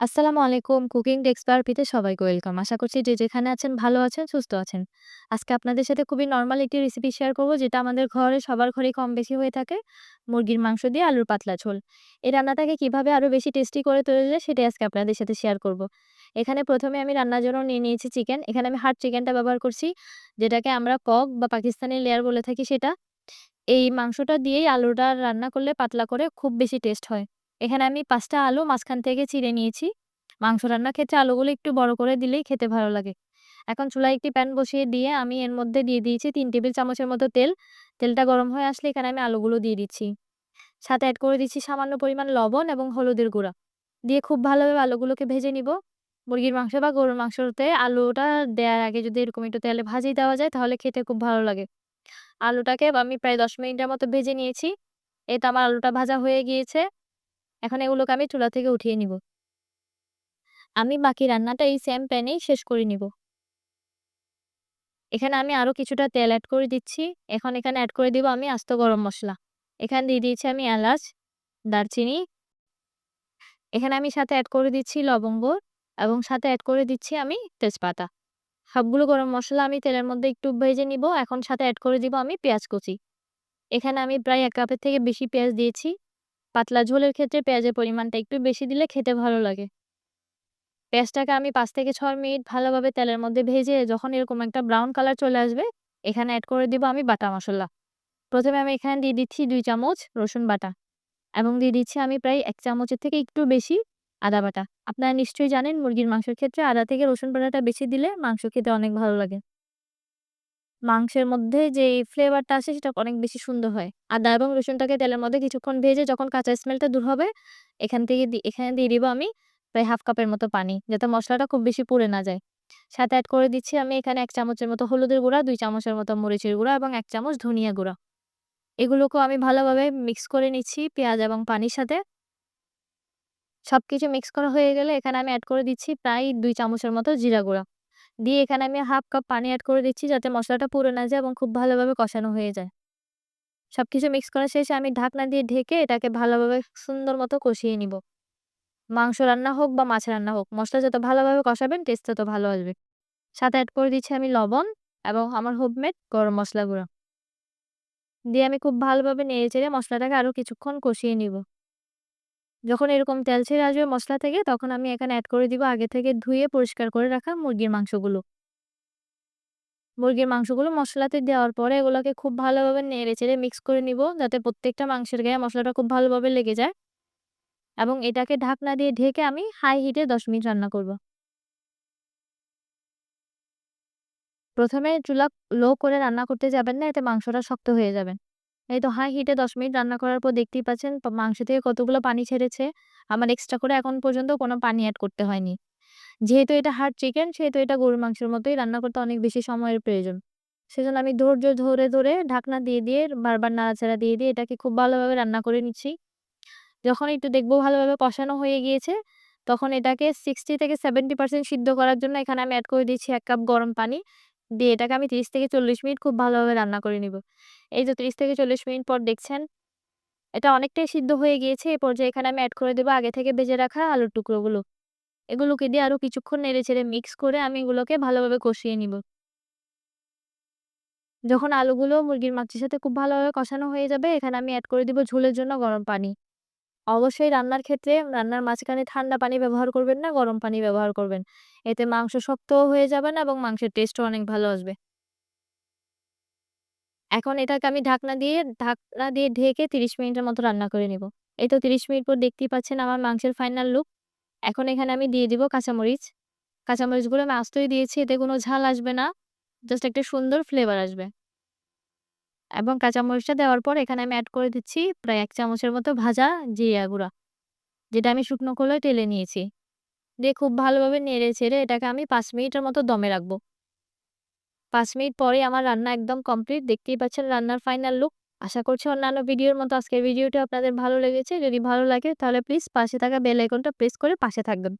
আসসালামু আলাইকুম। Cooking desk থেরাপিতে সবাইকে ওয়েলকাম। আশা করছি যে যেখানে আছেন ভালো আছেন, সুস্থ আছেন। আজকে আপনাদের সাথে খুবই নর্মাল একটি রেসিপি শেয়ার করব যেটা আমাদের ঘরে সবার ঘরেই কম বেশি হয়ে থাকে। মুরগির মাংস দিয়ে আলুর পাতলা ঝোল। এই রান্নাটাকে কীভাবে আরও বেশি টেস্টি করে তোলা যায় সেটাই আজকে আপনাদের সাথে শেয়ার করব। এখানে প্রথমে আমি রান্নার জন্য নিয়ে নিয়েছি চিকেন। এখানে আমি হাড় চিকেনটা ব্যবহার করছি। যেটাকে আমরা কক বা পাকিস্তানি লেয়ার বলে থাকি সেটা। এই মাংসটা দিয়েই আলুটা রান্না করলে পাতলা করে খুব বেশি টেস্ট হয়। এখানে আমি পাঁচটা আলু মাঝখান থেকে চিড়ে নিয়েছি। মাংস রান্নার ক্ষেত্রে আলুগুলো একটু বড় করে দিলেই খেতে ভালো লাগে। এখন চুলায় একটি প্যান বসিয়ে দিয়ে আমি এর মধ্যে দিয়ে দিয়েছি তিন টেবিল চামচের মতো তেল। তেলটা গরম হয়ে আসলে এখানে আমি আলুগুলো দিয়ে দিচ্ছি। সাথে অ্যাড করে দিচ্ছি সামান্য পরিমাণ লবণ এবং হলুদের গুঁড়া। দিয়ে খুব ভালোভাবে আলুগুলোকে ভেজে নিব। মুরগির মাংস বা গরুর মাংসতে আলুটা দেওয়ার আগে যদি এরকম একটু তেলে ভাজিয়ে দেওয়া যায় তাহলে খেতে খুব ভালো লাগে। আলুটাকে আমি প্রায় ১০ মিনিটের মতো ভেজে নিয়েছি। এই তো আমার আলুটা ভাজা হয়ে গিয়েছে। এখন এগুলোকে আমি চুলা থেকে উঠিয়ে নিব। আমি বাকি রান্নাটা এই সেম প্যানেই শেষ করে নিব। এখানে আমি আরও কিছুটা তেল অ্যাড করে দিচ্ছি। এখন এখানে অ্যাড করে দিব আমি আস্ত গরম মশলা এখানে দিয়ে দিয়েছি আমি এলাচ, দারচিনি। এখানে আমি সাথে অ্যাড করে দিচ্ছি লবঙ্গ এবং সাথে অ্যাড করে দিচ্ছি আমি তেজপাতা। সবগুলো গরম মশলা আমি তেলের মধ্যে একটু ভেজে নিব। এখন সাথে অ্যাড করে দিব আমি পেঁয়াজ কুচি। এখানে আমি প্রায় এক কাপের থেকে বেশি পেঁয়াজ দিয়েছি। পাতলা ঝোলের ক্ষেত্রে পেঁয়াজের পরিমাণটা একটু বেশি দিলে খেতে ভালো লাগে। পেঁয়াজটাকে আমি পাঁচ থেকে ৬ মিনিট ভালোভাবে তেলের মধ্যে ভেজে যখন এরকম একটা ব্রাউন কালার চলে আসবে, এখানে অ্যাড করে দিব আমি বাটা মশলা প্রথমে আমি এখানে দিয়ে দিচ্ছি দুই চামচ রসুন বাটা এবং দিয়ে দিচ্ছি আমি প্রায় এক চামচের থেকে একটু বেশি আদা বাটা। আপনারা নিশ্চয়ই জানেন মুরগির মাংসের ক্ষেত্রে আদা থেকে রসুন বাটাটা বেশি দিলে মাংস খেতে অনেক ভালো লাগে। মাংসের মধ্যে যেই ফ্লেভারটা আসে সেটা অনেক বেশি সুন্দর হয়। আদা এবং রসুনটাকে তেলের মধ্যে কিছুক্ষণ ভেজে যখন কাঁচা স্মেলটা দূর হবে, এখান থেকে এখানে দিয়ে দিব আমি প্রায় হাফ কাপের মতো পানি। যাতে মশলাটা খুব বেশি পুড়ে না যায়। সাথে অ্যাড করে দিচ্ছি আমি এখানে এক চামচের মতো হলুদের গুঁড়া, দুই চামচের মতো মরিচের গুঁড়া এবং এক চামচ ধনিয়া গুঁড়া। এগুলোকেও আমি ভালোভাবে মিক্স করে নিচ্ছি পেঁয়াজ এবং পানির সাথে। সব কিছু মিক্স করা হয়ে গেলে এখানে আমি অ্যাড করে দিচ্ছি প্রায় দুই চামচের মতো জিরা গুঁড়া। দিয়ে এখানে আমি হাফ কাপ পানি অ্যাড করে দিচ্ছি যাতে মশলাটা পুরো না যায় এবং খুব ভালোভাবে কষানো হয়ে যায়। সব কিছু মিক্স করা শেষে আমি ঢাকনা দিয়ে ঢেকে এটাকে ভালোভাবে সুন্দর মতো কষিয়ে নিব। মাংস রান্না হোক বা মাছ রান্না হোক, মশলা যত ভালোভাবে কষাবেন টেস্ট তত ভালো আসবে। সাথে অ্যাড করে দিচ্ছি আমি লবণ এবং আমার হোমমেড গরম মসলা গুঁড়া। দিয়ে আমি খুব ভালোভাবে নেড়ে চেড়ে মশলাটাকে আরও কিছুক্ষণ কষিয়ে নিব। যখন এরকম তেল ছেড়ে আসবে মশলা থেকে তখন আমি এখানে অ্যাড করে দিব আগে থেকে ধুয়ে পরিষ্কার করে রাখা মুরগির মাংসগুলো। মুরগির মাংসগুলো মশলাতে দেওয়ার পরে এগুলোকে খুব ভালোভাবে নেড়েচেড়ে মিক্স করে নিব যাতে প্রত্যেকটা মাংসের গায়ে মশলাটা খুব ভালোভাবে লেগে যায়। এবং এটাকে ঢাকনা দিয়ে ঢেকে আমি হাই হিটে ১০ মিনিট রান্না করব। প্রথমে চুলা লো করে রান্না করতে যাবেন না, এতে মাংসটা শক্ত হয়ে যাবে। এই তো হাই হিটে ১০ মিনিট রান্না করার পর দেখতেই পাচ্ছেন মাংস থেকে কতগুলো পানি ছেড়েছে। আমার এক্সট্রা করে এখন পর্যন্ত কোনো পানি অ্যাড করতে হয়নি। যেহেতু এটা হার্ড চিকেন সেহেতু এটা গরুর মাংসের মতোই রান্না করতে অনেক বেশি সময়ের প্রয়োজন। সেজন্য আমি ধৈর্য ধরে, ধরে ঢাকনা দিয়ে, দিয়ে বারবার নাড়াচাড়া দিয়ে, দিয়ে এটাকে খুব ভালোভাবে রান্না করে নিচ্ছি। যখন একটু দেখব ভালোভাবে কষানো হয়ে গিয়েছে, তখন এটাকে 60 থেকে 70% সিদ্ধ করার জন্য এখানে আমি অ্যাড করে দিচ্ছি এক কাপ গরম পানি। দিয়ে এটাকে আমি ৩০ থেকে ৪০ মিনিট খুব ভালোভাবে রান্না করে নিব। এই যে ৩০ থেকে ৪০ মিনিট পর দেখছেন, এটা অনেকটাই সিদ্ধ হয়ে গিয়েছে। এই পর্যায়ে এখানে আমি অ্যাড করে দেবো আগে থেকে ভেজে রাখা আলুর টুকরোগুলো। এগুলোকে দিয়ে আরও কিছুক্ষণ নেড়েচেড়ে মিক্স করে আমি এগুলোকে ভালোভাবে কষিয়ে নিব। যখন আলুগুলো মুরগির মাংসের সাথে খুব ভালোভাবে কষানো হয়ে যাবে, এখানে আমি অ্যাড করে দিব ঝোলের জন্য গরম পানি। অবশ্যই রান্নার ক্ষেত্রে রান্নার মাঝখানে ঠান্ডা পানি ব্যবহার করবেন না, গরম পানি ব্যবহার করবেন। এতে মাংস শক্তও হয়ে যাবে না এবং মাংসের টেস্টও অনেক ভালো আসবে। এখন এটাকে আমি ঢাকনা দিয়ে ঢাকনা দিয়ে ঢেকে ৩০ মিনিটের মতো রান্না করে নিব। এই তো ৩০ মিনিট পর দেখতেই পাচ্ছেন আমার মাংসের ফাইনাল লুক। এখন এখানে আমি দিয়ে দিব কাঁচামরিচ। কাঁচামরিচগুলো আমি আস্তই দিয়েছি, এতে কোনো ঝাল আসবে না। জাস্ট একটা সুন্দর ফ্লেভার আসবে। এবং কাঁচামরিচটা দেওয়ার পর এখানে আমি অ্যাড করে দিচ্ছি প্রায় এক চামচের মতো ভাজা জিরা গুঁড়া। যেটা আমি শুকনো খোলায় টেলে নিয়েছি। দিয়ে খুব ভালোভাবে নেড়ে ছেড়ে এটাকে আমি পাঁচ মিনিটের মতো দমে রাখব। পাঁচ মিনিট পরেই আমার রান্না একদম কমপ্লিট। দেখতেই পাচ্ছেন রান্নার ফাইনাল লুক। আশা করছি অন্যান্য ভিডিওর মতো আজকের ভিডিওটি আপনাদের ভালো লেগেছে। যদি ভালো লাগে তাহলে প্লিজ পাশে থাকা বেল আইকনটা প্রেস করে পাশে থাকবেন।